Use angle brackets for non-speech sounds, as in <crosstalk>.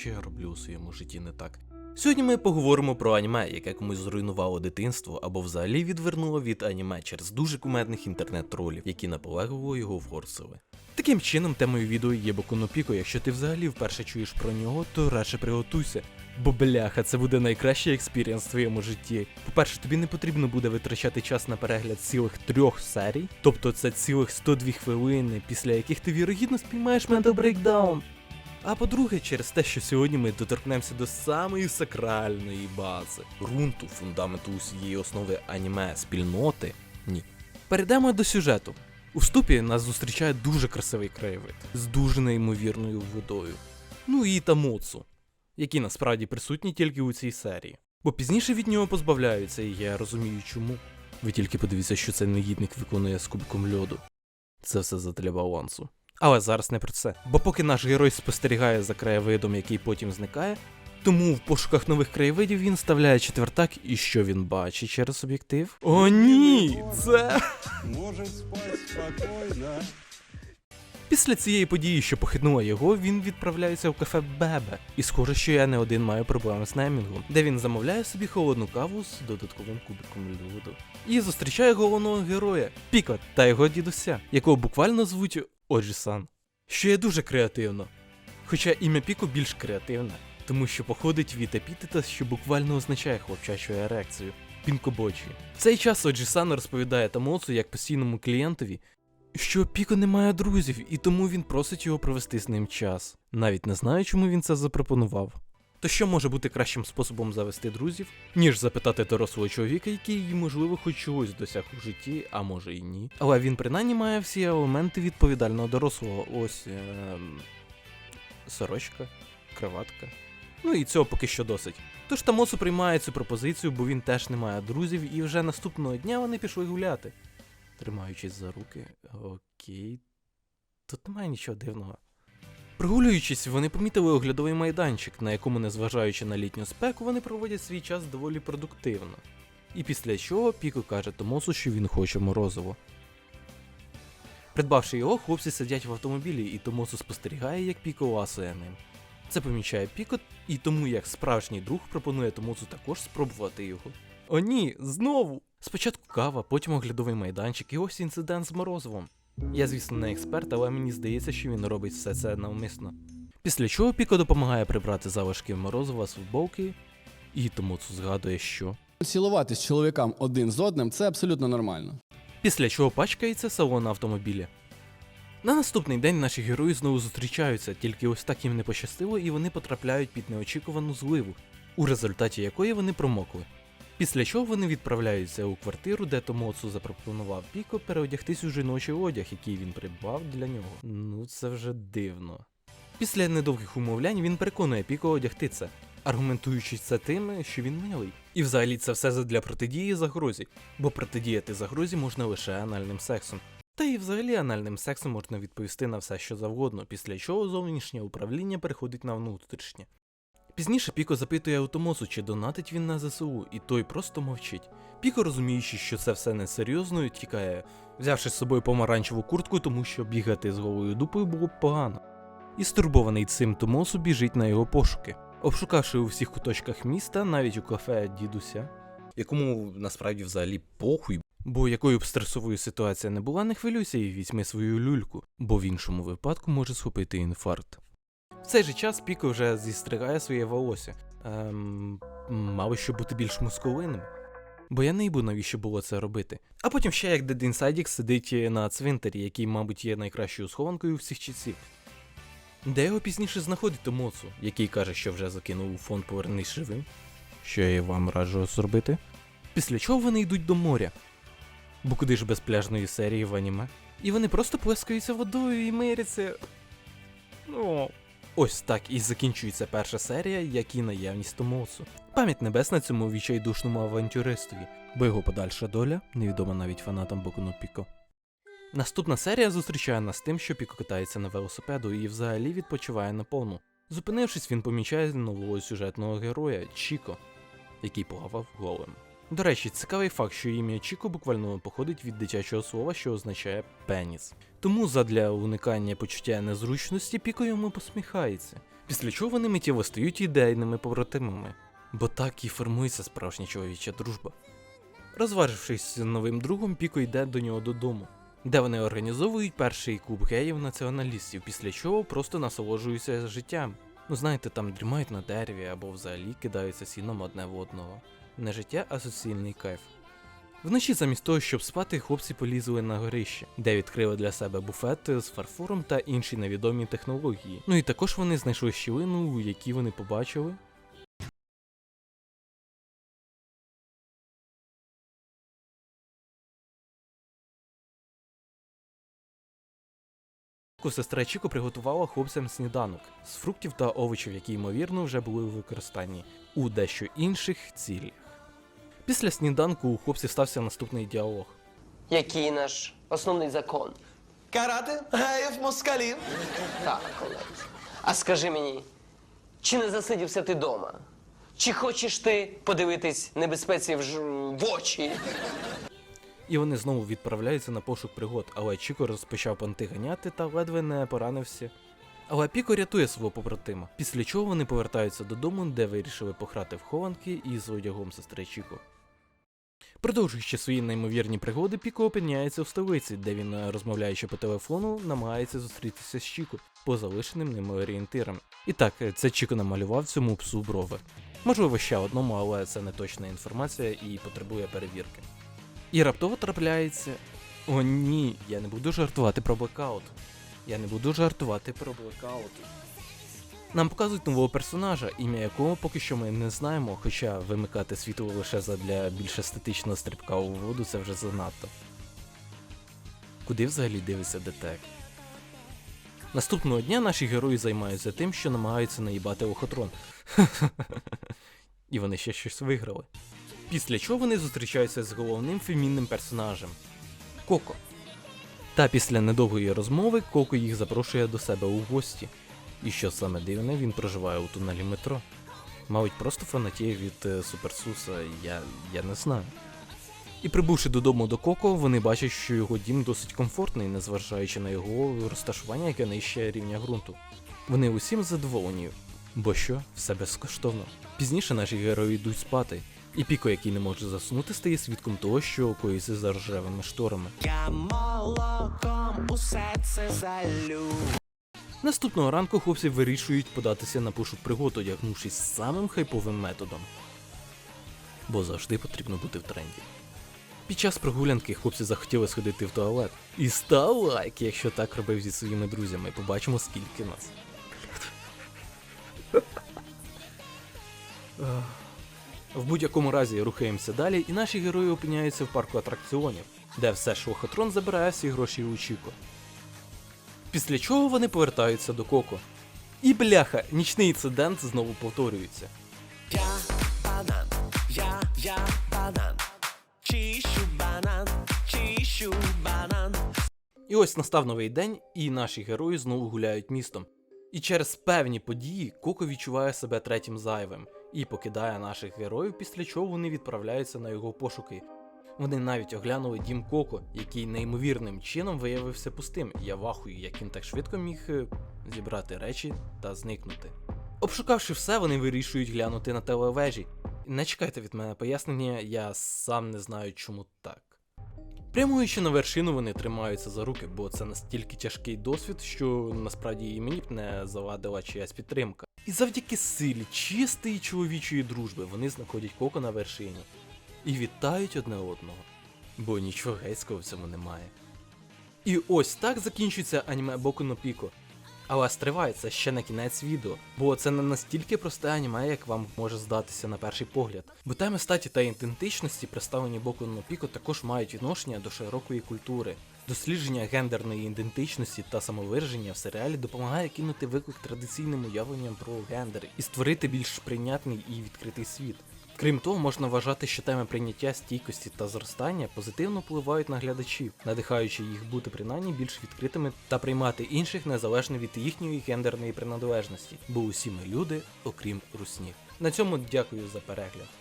що я роблю у своєму житті не так. Сьогодні ми поговоримо про аніме, яке комусь зруйнувало дитинство або взагалі відвернуло від аніме через дуже кумедних інтернет-тролів, які наполегливо його форсили. Таким чином, темою відео є Боку Pico. Якщо ти взагалі вперше чуєш про нього, то радше приготуйся. Бо бляха, це буде найкращий експірієнс в твоєму житті. По-перше, тобі не потрібно буде витрачати час на перегляд цілих трьох серій, тобто це цілих 102 хвилини, після яких ти вірогідно спіймаєш мене брейкдаун. А по-друге, через те, що сьогодні ми доторкнемося до самої сакральної бази, ґрунту, фундаменту усієї основи аніме спільноти. Ні. Перейдемо до сюжету. У вступі нас зустрічає дуже красивий краєвид з дуже неймовірною водою. Ну і Тамоцу, які насправді присутні тільки у цій серії. Бо пізніше від нього позбавляються, і я розумію чому. Ви тільки подивіться, що цей негідник виконує з кубиком льоду. Це все задля балансу. Але зараз не про це. Бо поки наш герой спостерігає за краєвидом, який потім зникає, тому в пошуках нових краєвидів він вставляє четвертак, і що він бачить через об'єктив? О, ні! Це. Может спать спокойно. Після цієї події, що похитнула його, він відправляється в кафе Бебе. І схоже, що я не один маю проблеми з неймінгом, де він замовляє собі холодну каву з додатковим кубиком льоду. І зустрічає головного героя Піко та його дідуся, якого буквально звуть Оджі-сан. Що є дуже креативно. Хоча ім'я Піко більш креативне, тому що походить від епітета, що буквально означає хлопчачу ерекцію. Пінкобочі. В цей час Оджі-сан розповідає Тамоцу як постійному клієнтові, що Піко не має друзів, і тому він просить його провести з ним час. Навіть не знаю, чому він це запропонував. То що може бути кращим способом завести друзів, ніж запитати дорослого чоловіка, який, можливо, хоч чогось досяг у житті, а може і ні. Але він принаймні має всі елементи відповідального дорослого. Ось ем... сорочка, краватка. Ну і цього поки що досить. Тож Тамосу приймає цю пропозицію, бо він теж не має друзів, і вже наступного дня вони пішли гуляти тримаючись за руки. Окей. Тут немає нічого дивного. Прогулюючись, вони помітили оглядовий майданчик, на якому, незважаючи на літню спеку, вони проводять свій час доволі продуктивно. І після чого Піко каже Томосу, що він хоче морозиво. Придбавши його, хлопці сидять в автомобілі, і Томосу спостерігає, як Піко ласує ним. Це помічає Піко, і тому як справжній друг пропонує Томосу також спробувати його. О ні, знову! Спочатку кава, потім оглядовий майданчик і ось інцидент з морозивом. Я, звісно, не експерт, але мені здається, що він робить все це навмисно. Після чого Піко допомагає прибрати залишки морозива з футболки, і Томоцу згадує, що. Цілуватись чоловікам один з одним це абсолютно нормально. Після чого пачкається салон автомобіля. На наступний день наші герої знову зустрічаються, тільки ось так їм не пощастило, і вони потрапляють під неочікувану зливу, у результаті якої вони промокли. Після чого вони відправляються у квартиру, де Томоцу запропонував Піко переодягтись у жіночий одяг, який він придбав для нього. Ну це вже дивно. Після недовгих умовлянь він переконує Піко одягти це, аргументуючи це тим, що він милий. І взагалі це все задля протидії загрозі, бо протидіяти загрозі можна лише анальним сексом. Та і взагалі анальним сексом можна відповісти на все, що завгодно, після чого зовнішнє управління переходить на внутрішнє. Пізніше Піко запитує у Томосу, чи донатить він на ЗСУ, і той просто мовчить. Піко, розуміючи, що це все несерйозно, тікає, взявши з собою помаранчеву куртку, тому що бігати з голою дупою було б погано. І стурбований цим Томосу біжить на його пошуки, обшукавши у всіх куточках міста, навіть у кафе дідуся, якому насправді взагалі похуй. Бо якою б стресовою ситуація не була, не хвилюйся і візьми свою люльку, бо в іншому випадку може схопити інфаркт. Цей же час Піко вже зістригає своє волосся. Ем, мало що бути більш мускулинним. Бо я не йбу, навіщо було це робити. А потім ще як Дед Інсайдік сидить на цвинтарі, який, мабуть, є найкращою схованкою всіх часів. Де його пізніше знаходить Томоцу, який каже, що вже закинув у фонд Повернись живим. Що я вам раджу зробити. Після чого вони йдуть до моря. Бо куди ж без пляжної серії в аніме? І вони просто плескаються водою і миряться. Ну. Ось так і закінчується перша серія, як і наявність Томосу. Пам'ять небесна цьому відчайдушному авантюристові, бо його подальша доля невідома навіть фанатам Бокуну Піко. Наступна серія зустрічає нас тим, що Піко катається на велосипеду і взагалі відпочиває наповну. Зупинившись, він помічає нового сюжетного героя Чіко, який плавав голим. До речі, цікавий факт, що ім'я Чіко буквально походить від дитячого слова, що означає пеніс. Тому задля уникання почуття незручності Піко йому посміхається. Після чого вони миттєво стають ідейними побратимами, бо так і формується справжня чоловіча дружба. Розважившись з новим другом, Піко йде до нього додому, де вони організовують перший клуб геїв-націоналістів, після чого просто насолоджуються життям. Ну знаєте, там дрімають на дереві або взагалі кидаються сіном одне в одного. Не життя, а суцільний кайф. Вночі замість того, щоб спати, хлопці полізли на горище, де відкрили для себе буфет з фарфором та інші невідомі технології. Ну і також вони знайшли щілину, у якій вони побачили. Сестра Чіко приготувала хлопцям сніданок з фруктів та овочів, які ймовірно вже були в використанні у дещо інших цілях. Після сніданку у хлопців стався наступний діалог. Який наш основний закон? Карати геїв москалів. Так, Олесь. А скажи мені, чи не засидівся ти дома? Чи хочеш ти подивитись небезпеці в, ж... в очі? І вони знову відправляються на пошук пригод, але Чіко розпочав понти ганяти та ледве не поранився. Але Піко рятує свого побратима, після чого вони повертаються додому, де вирішили пограти в хованки із одягом сестри Чіко. Продовжуючи свої неймовірні пригоди, Піко опиняється в столиці, де він, е, розмовляючи по телефону, намагається зустрітися з Чіко по залишеним ними орієнтирам. І так, е, це Чіко намалював цьому псу брови. Можливо, ще одному, але це не точна інформація і потребує перевірки. І раптово трапляється. О ні, я не буду жартувати про блекаут. Я не буду жартувати про блекаут. Нам показують нового персонажа, ім'я якого поки що ми не знаємо, хоча вимикати світло лише задля більш естетичного стрибка у воду це вже занадто. Куди взагалі дивиться детек? Наступного дня наші герої займаються тим, що намагаються наїбати лохотрон. <laughs> І вони ще щось виграли. Після чого вони зустрічаються з головним фемінним персонажем Коко. Та після недовгої розмови Коко їх запрошує до себе у гості. І що саме дивне, він проживає у тунелі метро. Мабуть, просто фанатіє від е, Суперсуса, я, я не знаю. І прибувши додому до Коко, вони бачать, що його дім досить комфортний, незважаючи на його розташування, яке нижче рівня ґрунту. Вони усім задоволені, бо що, все безкоштовно. Пізніше наші герої йдуть спати, і Піко, який не може заснути, стає свідком того, що коїться за рожевими шторами. Я молоком усе це залю. Наступного ранку хлопці вирішують податися на пошук пригод, одягнувшись самим хайповим методом. Бо завжди потрібно бути в тренді. Під час прогулянки хлопці захотіли сходити в туалет. І став лайк, якщо так робив зі своїми друзями. Побачимо, скільки нас. В будь-якому разі рухаємося далі, і наші герої опиняються в парку атракціонів, де все ж лохотрон забирає всі гроші у Чіко. Після чого вони повертаються до Коко. І бляха, нічний інцидент знову повторюється. Я банан, я, я банан. Чищу банан, чищу банан. І ось настав новий день, і наші герої знову гуляють містом. І через певні події Коко відчуває себе третім зайвим і покидає наших героїв, після чого вони відправляються на його пошуки. Вони навіть оглянули дім Коко, який неймовірним чином виявився пустим. Я вахую, як він так швидко міг е, зібрати речі та зникнути. Обшукавши все, вони вирішують глянути на телевежі. Не чекайте від мене пояснення, я сам не знаю, чому так. Прямуючи на вершину, вони тримаються за руки, бо це настільки тяжкий досвід, що насправді і мені б не завадила чиясь підтримка. І завдяки силі чистої чоловічої дружби вони знаходять коко на вершині і вітають одне одного, бо нічого гейського в цьому немає. І ось так закінчується аніме Боку no Pico. Але стривай, це ще не кінець відео, бо це не настільки просте аніме, як вам може здатися на перший погляд. Бо теми статі та ідентичності, представлені Боку no Pico, також мають відношення до широкої культури. Дослідження гендерної ідентичності та самовираження в серіалі допомагає кинути виклик традиційним уявленням про гендер і створити більш прийнятний і відкритий світ. Крім того, можна вважати, що теми прийняття стійкості та зростання позитивно впливають на глядачів, надихаючи їх бути принаймні більш відкритими та приймати інших незалежно від їхньої гендерної приналежності, бо усі ми люди, окрім руснів. На цьому дякую за перегляд.